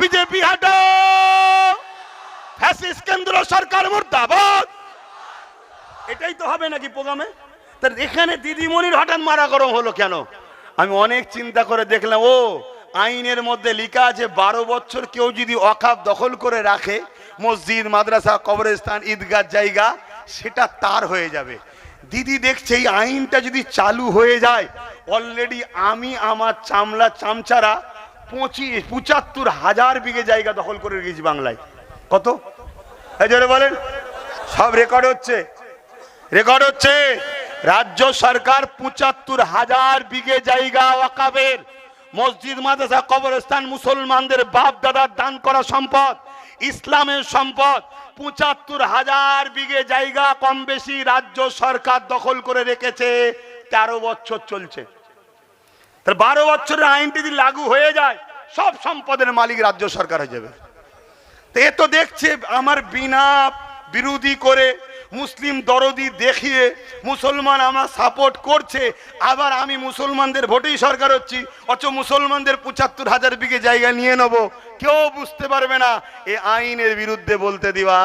BJP হাটো fascist কেন্দ্র সরকার মুর্দাবাদ। এটাই তো হবে নাকি প্রোগ্রামে? তার এখানে দিদিমণির হঠাৎ মারা গরম হলো কেন? আমি অনেক চিন্তা করে দেখলাম, ও, আইনের মধ্যে লেখা আছে, বারো বছর কেউ যদি অকাপ দখল করে রাখে, মসজিদ, মাদ্রাসা, কবরস্থান, ঈদগাহ জায়গা, সেটা তার হয়ে যাবে। দিদি দেখছে এই আইনটা যদি চালু হয়ে যায় অলরেডি আমি, আমার চামলা চামচারা পঁচিশ, পঁচাত্তর হাজার বিঘে জায়গা দখল করে রেখেছি বাংলায়। কত? জোরে বলেন। সব রেকর্ড হচ্ছে। রেকর্ড হচ্ছে, রাজ্য সরকার পঁচাত্তর হাজার বিঘে জায়গা ওয়াকাবের মসজিদ, মাদ্রাসা, কবরস্থান, মুসলমানদের বাপ দাদার দান করা সম্পদ, ইসলামের সম্পদ, পঁচাত্তর হাজার বিঘে জায়গা কম বেশি রাজ্য সরকার দখল করে রেখেছে। তেরো বছর চলছে। তার বারো বছরের আইনটি যদি লাগু হয়ে যায়, সব সম্পদের মালিক রাজ্য সরকার হয়ে যাবে। এ তো দেখছে আমার বিনা বিরোধী করে মুসলিম দরদি দেখিয়ে মুসলমান আমার সাপোর্ট করছে, আবার আমি মুসলমানদের ভোটেই সরকার হচ্ছি, অথচ মুসলমানদের পঁচাত্তর হাজার বিঘে জায়গা নিয়ে নেব, কেউ বুঝতে পারবে না, এ আইনের বিরুদ্ধে বলতে দিবা।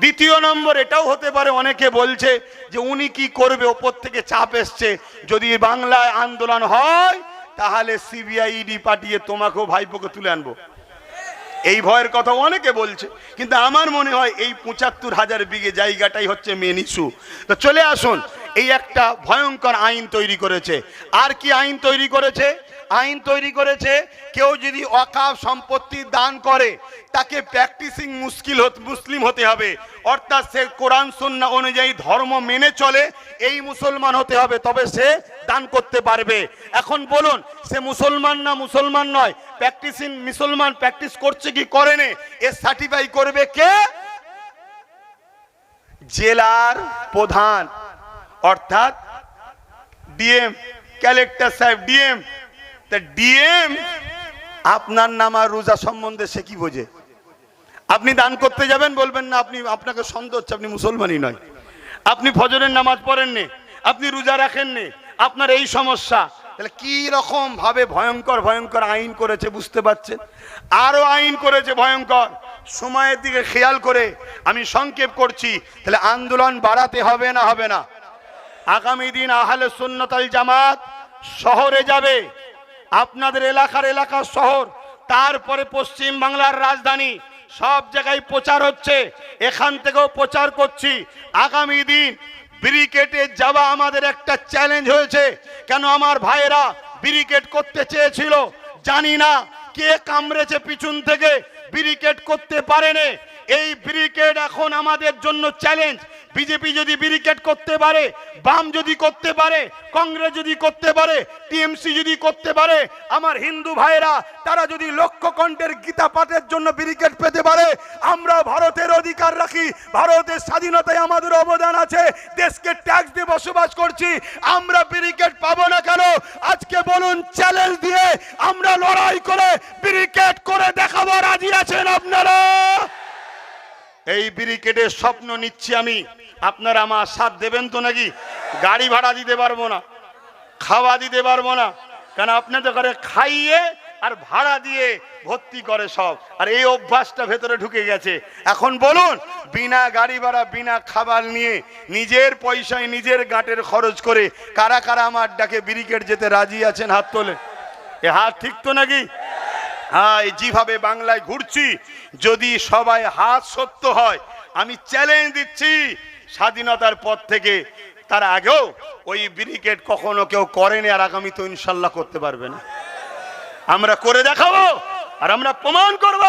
দ্বিতীয় নম্বর, এটাও হতে পারে, অনেকে বলছে যে উনি কি করবে, ওপর থেকে চাপ এসছে। যদি বাংলায় আন্দোলন হয়, তাহলে সিবিআই ইডি পাঠিয়ে তোমাকেও ভাইপোকে তুলে আনব। এই ভয়ের কথা অনেকে বলছে, কিন্তু আমার মনে হয় এই পঁচাত্তর হাজার বিঘে জায়গাটাই হচ্ছে মেন ইস্যু তো চলে আসুন, এই একটা ভয়ঙ্কর আইন তৈরি করেছে। আর কি আইন তৈরি করেছে? আইন তৈরি করেছে, কেউ যদি অকাপ সম্পত্তি দান করে, তাকে প্র্যাকটিসিং মুশকিল মুসলিম হতে হবে। অর্থাৎ সে কোরআন, সন্না অনুযায়ী ধর্ম মেনে চলে, এই মুসলমান হতে হবে, তবে সে দান করতে পারবে। এখন বলুন, সে মুসলমান না মুসলমান নয়? প্র্যাকটিসিং মুসলমান প্র্যাকটিস করছে কি করেনি এ সার্টিফাই করবে কে? জেলার প্রধান। অর্থাৎ ডিএম কালেক্টর সাহেব, ডিএম। তা ডিএম, আপনার নাম রোজা সম্বন্ধে সে কি বোঝে? আপনি দান করতে যাবেন, বলবেন না, আপনি, আপনাকে সন্দেহ হচ্ছে, আপনি মুসলমানই নয়। আপনি ফজরের নামাজ পড়েননি আপনি রোজা রাখেননি আপনার এই সমস্যা। তাহলে কি রকম ভাবে ভয়ঙ্কর ভয়ঙ্কর আইন করেছে বুঝতে পারছেন? আরও আইন করেছে ভয়ঙ্কর। সময়ের দিকে খেয়াল করে আমি সংক্ষেপ করছি, তাহলে আন্দোলন বাড়াতে হবে না হবে না। আগামী দিন আহলে সুন্নতাল জামাত শহরে যাবে। আপনাদের এলাকার এলাকার শহর, তারপরে পশ্চিম বাংলার রাজধানী, সব জায়গায় প্রচার হচ্ছে। এখান থেকেও প্রচার করছি। আগামী দিন ব্রিকেটে যাওয়া আমাদের একটা চ্যালেঞ্জ হয়েছে। কেন আমার ভাইয়েরা ব্রিকেট করতে চেয়েছিল? জানি না। কে কামড়েছে পিছন থেকে? ব্রিকেট করতে পারেনি। এই ব্রিকেট এখন আমাদের জন্য চ্যালেঞ্জ। বিজেপি যদি ব্রিকেট করতে পারে, বাম যদি করতে পারে, কংগ্রেস যদি করতে পারে, টিএমসি যদি করতে পারে, আমার হিন্দু ভাইয়েরা, তারা যদি লক্ষ্য কণ্ঠের গীতা পাঠের জন্য ব্রিকেট পেতে পারে, আমরা ভারতের অধিকার রাখি, ভারতের স্বাধীনতায় আমাদের অবদান আছে, দেশকে ট্যাক্স দিয়ে বসবাস করছি, আমরা ব্রিকেট পাবো না কেন? আজকে বলুন, চ্যালেঞ্জ দিয়ে আমরা লড়াই করে ব্রিকেট করে দেখাবো, রাজি আছেন আপনারা? এই ব্রিকেটের স্বপ্ন নিচ্ছি আমি। আপনারা আমার সাথ দেবেন তো নাকি? গাড়ি ভাড়া দিতে পারব না, খাওয়া দিতে পারব না। কারণ আপনাদের ঘরে খাইয়ে আর ভাড়া দিয়ে ভর্তি করে সব। আর এই অভ্যাসটা ভেতরে ঢুকে গেছে। এখন বলুন, বিনা গাড়ি ভাড়া, বিনা খাবার নিয়ে নিজের পয়সায় নিজের গাঁটের খরচ করে কারা কারা আমার ডাকে ব্রিকেট যেতে রাজি আছেন হাত তোলে এ হাত ঠিক তো নাকি? হ্যাঁ যেভাবে বাংলায় ঘুরছি, যদি সবাই হাত সত্য হয়, আমি চ্যালেঞ্জ দিচ্ছি, স্বাধীনতার পর থেকে। তার আগেও ওই ব্রিকেট কখনো কেউ করেনি, আর আগামী তো ইনশাল্লাহ করতে পারবে না। আমরা করে দেখাবো, আর আমরা প্রমাণ করব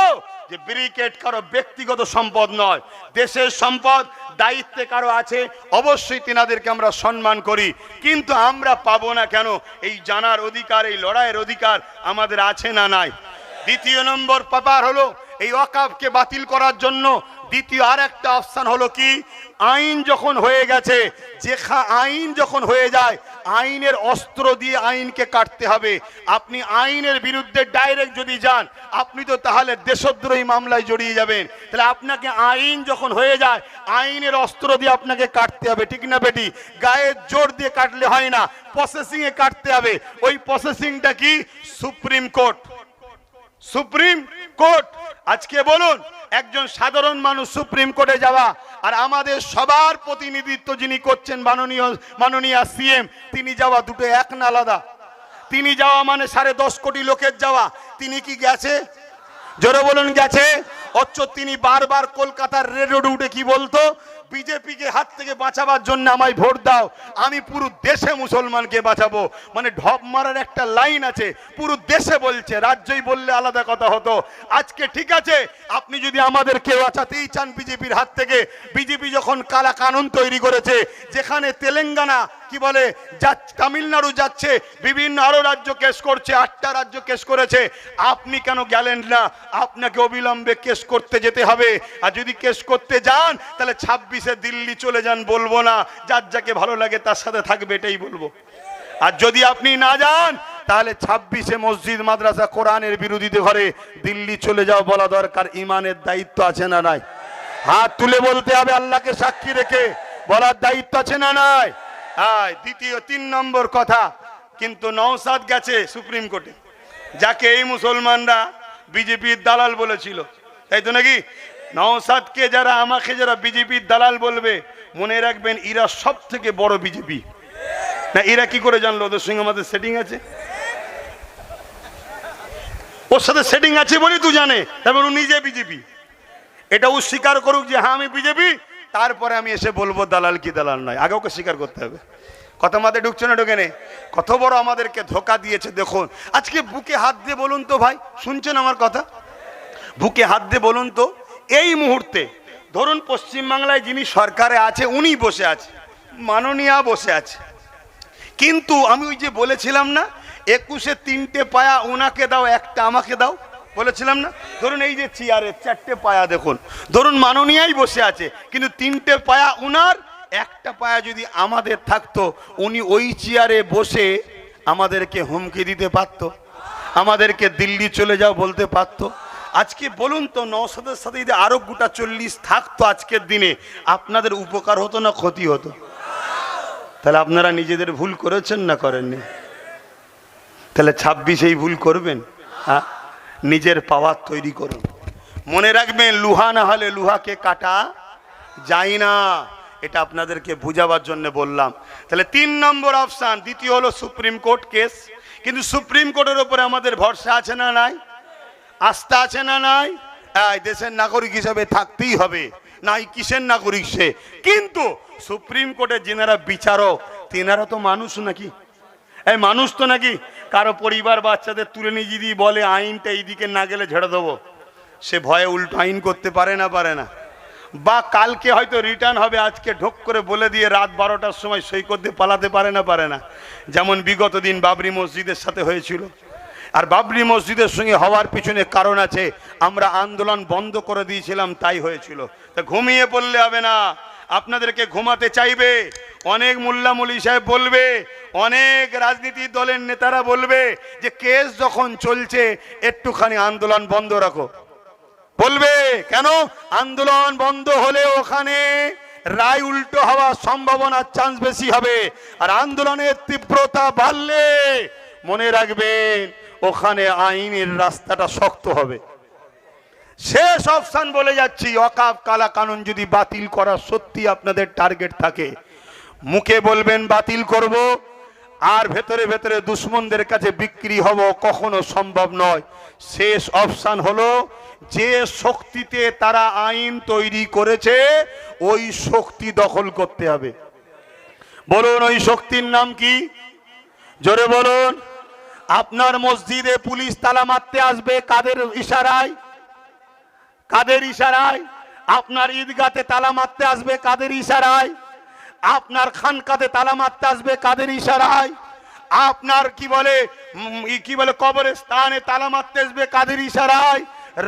যে ব্রিকেট কারও ব্যক্তিগত সম্পদ নয়, দেশের সম্পদ, দায়িত্বে কারও আছে, অবশ্যই তেনাদেরকে আমরা সম্মান করি। কিন্তু আমরা পাবো না কেন? এই জানার অধিকার, এই লড়াইয়ের অধিকার আমাদের আছে না নাই? দ্বিতীয় নম্বর ব্যাপার হলো, এই অকাবকে বাতিল করার জন্য দ্বিতীয় আর একটা অপশান হলো কি? আইন যখন হয়ে গেছে যে আইন যখন হয়ে যায়, আইনের অস্ত্র দিয়ে আইনকে কাটতে হবে। আপনি আইনের বিরুদ্ধে ডাইরেক্ট যদি যান, আপনি তো তাহলে দেশদ্রোহী মামলায় জড়িয়ে যাবেন। তাহলে আপনাকে আইন যখন হয়ে যায়, আইনের অস্ত্র দিয়ে আপনাকে কাটতে হবে, ঠিক না বেটি? গায়ের জোর দিয়ে কাটলে হয় না প্রসেসিংয়ে কাটতে হবে। ওই প্রসেসিংটা কি? Supreme court. সুপ্রিম কোর্ট, আজকে বলুন, একজন সাধারণ মানুষ সুপ্রিম কোর্টে যাওয়া, আর আমাদের সবার প্রতিনিধিত্ব যিনি করছেন মাননীয় মাননীয় সিএম, তিনি যাওয়া দুটো এক না আলাদা। তিনি যাওয়া মানে সাড়ে দশ কোটি লোকের যাওয়া। তিনি কি গেছে? জোরে বলুন, গেছে? অথচ তিনি বারবার কলকাতার রেড রোডে উঠে কি বলতো? বিজেপিকে হাত থেকে বাঁচাবার জন্য আমায় ভোট দাও। আমি পুরো দেশে মুসলমানকে বাঁচাবো। মানে ঢপ মারার একটা লাইন আছে। পুরো দেশে বলছে, রাজ্যই বললে আলাদা কথা হতো। আজকে ঠিক আছে, আপনি যদি আমাদের কেউ বাঁচাতেই চান বিজেপির হাত থেকে, বিজেপি যখন কালা কানুন তৈরি করেছে, যেখানে তেলেঙ্গানা, কি বলে, যা তামিলনাড়ু যাচ্ছে, বিভিন্ন আরও রাজ্য কেস করছে, আটটা রাজ্য কেস করেছে, আপনি কেন গেলেন না? আপনাকে অবিলম্বে কেস করতে যেতে হবে। আর যদি কেস করতে যান, তাহলে ছাব্বিশে দিল্লি চলে যান, বলব না। যার যাকে ভালো লাগে তার সাথে থাকবে, এটাই বলব। আর যদি আপনি না যান, তাহলে ছাব্বিশে মসজিদ, মাদ্রাসা, কোরআনের বিরোধীতে ঘরে দিল্লি চলে যাও বলা দরকার, ইমানের দায়িত্ব আছে না নাই? হাত তুলে বলতে হবে আল্লাহকে সাক্ষী রেখে, বলার দায়িত্ব আছে না নাই? আয়, দ্বিতীয়, তিন নম্বর কথা, কিন্তু নওসাদ গেছে সুপ্রিম কোর্টে। যাকে এই মুসলমানরা বিজেপির দালাল বলেছিল। তাই তো নাকি? নওসাদকে যারা আমাকে যারা বিজেপির দালাল বলবে, মনে রাখবেন ইরা সব থেকে বড় বিজেপি। না, এরা কি করে জানলো? ওদের সঙ্গে আমাদের সেটিং আছে? ওর সাথে সেটিং আছে বলেই তুই জানে। তারপর ও নিজে বিজেপি। এটা ও স্বীকার করুক যে হ্যাঁ আমি বিজেপি। তারপরে আমি এসে বলব, দালাল কি দালাল নয়। আগে ওকে স্বীকার করতে হবে। কত মাথায় ঢুকছে না, ঢুকে নে। কত বড় আমাদেরকে ধোকা দিয়েছে, দেখুন। আজকে বুকে হাত দিয়ে বলুন তো ভাই, শুনছেন আমার কথা? বুকে হাত দিয়ে বলুন তো। এই মুহূর্তে, ধরুন পশ্চিমবাংলায় যিনি সরকারে আছে, উনি বসে আছে, মাননীয়া বসে আছে। কিন্তু আমি ওই যে বলেছিলাম না, একুশে তিনটে পায়া ওনাকে দাও, একটা আমাকে দাও, বলেছিলাম না? ধরুন এই যে চেয়ারে চারটে পায়া দেখুন, ধরুন মাননীয়াই বসে আছে, কিন্তু তিনটে পায়া উনার, একটা পায়া যদি আমাদের থাকতো, উনি ওই চেয়ারে বসে আমাদেরকে হুমকি দিতে পারতো, আমাদেরকে দিল্লি চলে যাও বলতে পারতো আজকে বলুন তো নৌসাদের সাথে যদি আরও গোটা চল্লিশ থাকতো আজকের দিনে, আপনাদের উপকার হতো না ক্ষতি হতো? তাহলে আপনারা নিজেদের ভুল করেছেন না করেননি? তাহলে ছাব্বিশেই ভুল করবেন? হ্যাঁ? নিজের পাওয়ার তৈরি করুন। মনে রাখবেন, লুহা না হলে লুহাকে কাটা যায় না। এটা আপনাদেরকে বুঝাবার জন্য বললাম। তাহলে তিন নম্বর অপশান, দ্বিতীয় হলো সুপ্রিম কোর্ট কেস। কিন্তু সুপ্রিম কোর্টের ওপরে আমাদের ভরসা আছে না নাই? আস্থা আছে না নাই? দেশের নাগরিক হিসাবে থাকতেই হবে। নাই, কিসের নাগরিক সে? কিন্তু সুপ্রিম কোর্টের যেনারা বিচারক, তেনারা তো মানুষ নাকি? এই মানুষ তো নাকি? কারও পরিবার বাচ্চাদের তুলে নিয়ে যদি বলে আইনটা এইদিকে না গেলে ঝেড়ে দেবো, সে ভয়ে উল্টো আইন করতে পারে না পারে না। বা কালকে হয়তো রিটার্ন হবে, আজকে ঢোক করে বলে দিয়ে রাত বারোটার সময় সই করতে পালাতে পারে না পারে না। যেমন বিগত দিন বাবরি মসজিদের সাথে হয়েছিল। আর বাবরি মসজিদের সঙ্গে হওয়ার পিছনে কারণ আছে, আমরা আন্দোলন বন্ধ করে দিয়েছিলাম, তাই হয়েছিল। তা ঘুমিয়ে পড়লে হবে না। আপনাদেরকে ঘুমাতে চাইবে, অনেক মোল্লা মলি সাহেব বলবে, অনেক রাজনীতি দলের নেতারা বলবে যে কেস যখন চলছে, একটুখানি আন্দোলন বন্ধ রাখো। বলবে, কেন? আন্দোলন বন্ধ হলে ওখানে রায় উল্টো হওয়ার সম্ভাবনার চান্স বেশি হবে, আর আন্দোলনের তীব্রতা বাড়লে মনে রাখবেন ওখানে আইনের রাস্তাটা শক্ত হবে। শেষ অপশান বলে যাচ্ছি, অকাপ কালা কানুন যদি বাতিল করা সত্যি আপনাদের টার্গেট থাকে। মুখে বলবেন, বাতিল করব, আর ভেতরে ভেতরে দুশ্মনদের কাছে বিক্রি হব কখনো সম্ভব নয়। শেষ অপশান হলো, যে শক্তিতে তারা আইন তৈরি করেছে, ওই শক্তি দখল করতে হবে। বলুন, ওই শক্তির নাম কি? জোরে বলুন। আপনার মসজিদে পুলিশ তালা মারতে আসবে কাদের ইশারায়? কাদের ইশারায়? আপনার ঈদগাতে তালা মারতে আসবে কাদের ইশারায়? আপনার খানকাতে তালা মারতে আসবে কাদের ইশারায়? আপনার কি বলে কি বলে কবরের স্থানে তালা মারতে আসবে কাদের ইশারায়?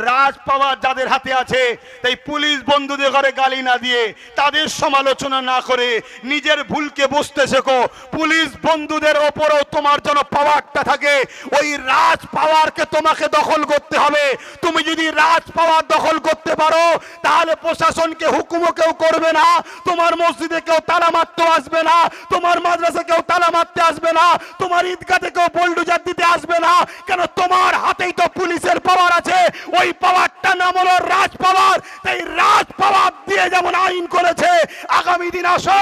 রাজ পাওয়ার যাদের হাতে আছে, তাই পুলিশ বন্ধুদের ঘরে গালি না দিয়ে তাদের সমালোচনা না করে নিজের ভুলকে বুঝতে শেখো। পুলিশ বন্ধুদের ওপরেও তোমার যেন পাওয়ারটা থাকে, ওই রাজ পাওয়ারকে তোমাকে দখল করতে হবে। তুমি যদি রাজ পাওয়ার দখল করতে পারো, তাহলে প্রশাসনকে হুকুমও কেউ করবে না, তোমার মসজিদে কেউ তালা মারতে আসবে না, তোমার মাদ্রাসা কেউ তালা মারতে আসবে না, তোমার ঈদগাতে কেউ বোল্ডুজার দিতে আসবে না। কেন তোমার হাতেই তো পুলিশের পাওয়ার আছে ওই পাওয়ারটা নাম হলো রাজ পাওয়ার। তাই রাজ পাওয়ার দিয়ে যেমন আইন করেছে, আগামী দিন আসো,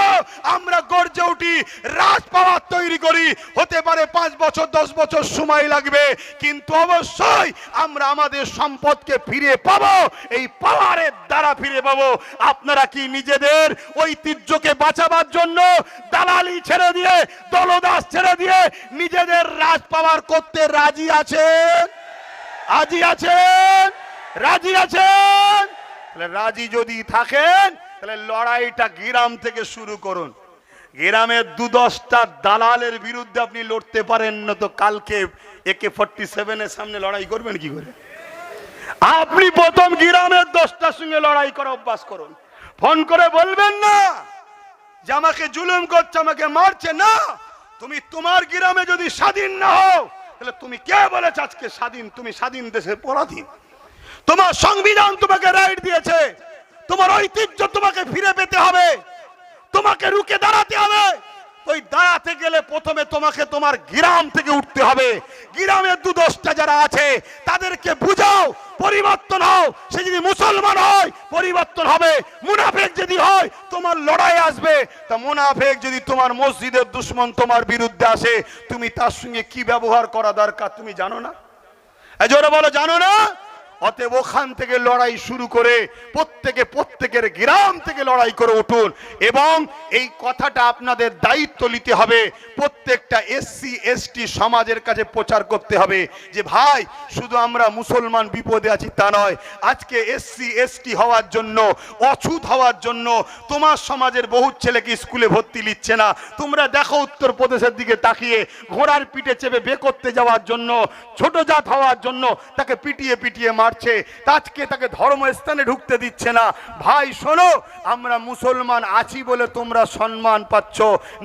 আমরা গর্জে উঠি, রাজ পাওয়ার তৈরি করি। হতে পারে পাঁচ বছর, দশ বছর সময় লাগবে, কিন্তু অবশ্যই আমরা আমাদের সম্পদকে ফিরে পাবো, এই পাওয়ারের দ্বারা ফিরে পাবো। আপনারা কি নিজেদের ঐতিহ্যকে বাঁচাবার জন্য দালালি ছেড়ে দিয়ে, দলদাস ছেড়ে দিয়ে নিজেদের রাজ পাওয়ার করতে রাজি আছেন? রাজি আছেন? রাজি আছেন? তাহলে রাজি যদি থাকেন, তাহলে লড়াইটা গ্রাম থেকে শুরু করুন। গ্রামের দু দশটা দালালের বিরুদ্ধে আপনি লড়তে পারেন না তো কালকে একে ফর্টি সেভেনের সামনে লড়াই করবেন কি করে? আপনি প্রথম গ্রামের দশটার সঙ্গে লড়াই করা অভ্যাস করুন। ফোন করে বলবেন না যে আমাকে জুলুম করছে, আমাকে মারছে। না, তুমি তোমার গ্রামে যদি স্বাধীন না হও তাহলে তুমি কে বলেছ আজকে স্বাধীন? তুমি স্বাধীন দেশের পরাধীন। তোমার সংবিধান তোমাকে রাইট দিয়েছে। তোমার ঐতিহ্য তোমাকে ফিরে পেতে হবে। তোমাকে রুকে দাঁড়াতে হবে। ওই দাঁড়াতে গেলে প্রথমে তোমাকে তোমার গ্রাম থেকে উঠতে হবে। গ্রামের দুদশটা যারা আছে, তাদেরকে বুঝাও। পরিবর্তন হও। সে যদি মুসলমান হয়, পরিবর্তন হবে। মুনাফেক যদি হয়, তোমার লড়াই আসবে। তা মুনাফেক যদি তোমার মসজিদের দুশ্মন তোমার বিরুদ্ধে আসে, তুমি তার সঙ্গে কি ব্যবহার করা দরকার তুমি জানো না? জোরে বলো, জানো না? অতএব ওখান থেকে লড়াই শুরু করে প্রত্যেকে প্রত্যেকের গ্রাম থেকে লড়াই করে উঠুন এবং এই কথাটা আপনাদের দায়িত্ব নিতে হবে। প্রত্যেকটা এসসি এসটি সমাজের কাছে প্রচার করতে হবে যে, ভাই, শুধু আমরা মুসলমান বিপদে আছি তা নয়। আজকে এসসি এসটি হওয়ার জন্য, অছুত হওয়ার জন্য তোমার সমাজের বহু ছেলেকে স্কুলে ভর্তি নিচ্ছে না। তোমরা দেখো উত্তরপ্রদেশের দিকে তাকিয়ে, ঘোড়ার পিঠে চেপে বে করতে যাওয়ার জন্য, ছোট জাত হওয়ার জন্য তাকে পিটিয়ে পিটিয়ে মারছে। আজকে তাকে ধর্মস্থানে ঢুকতে দিচ্ছে না। ভাই, শোনো আমরা মুসলমান আছি বলে তোমরা সম্মান পাচ্ছ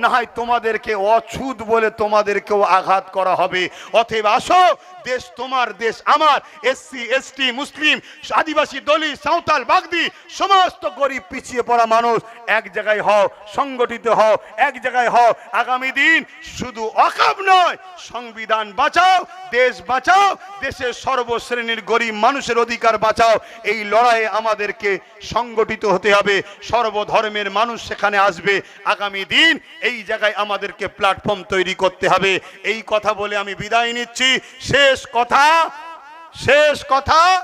না হয় তোমাদেরকে অছুত বলে তোমাদেরকেও আঘাত করা হবে। অতএব আসো, দেশ তোমার, দেশ আমার। এসসি এসটি মুসলিম, আদিবাসী দলি সাঁওতাল, বাগদি, সমস্ত গরিব, পিছিয়ে পড়া মানুষ, এক জায়গায় হও, সংগঠিত হও, এক জায়গায় হও। আগামী দিন শুধু অকাব নয়, সংবিধান বাঁচাও, দেশ বাঁচাও, দেশের সর্বশ্রেণীর গরিব মানুষের অধিকার বাঁচাও। এই লড়াইয়ে আমাদেরকে সংগঠিত হতে হবে। সর্বধর্মের মানুষ সেখানে আসবে। আগামী দিন এই জায়গায় আমাদেরকে প্ল্যাটফর্ম তৈরি করতে হবে। এই কথা বলে আমি বিদায় নিচ্ছি। শেষ কথা শেষ কথা।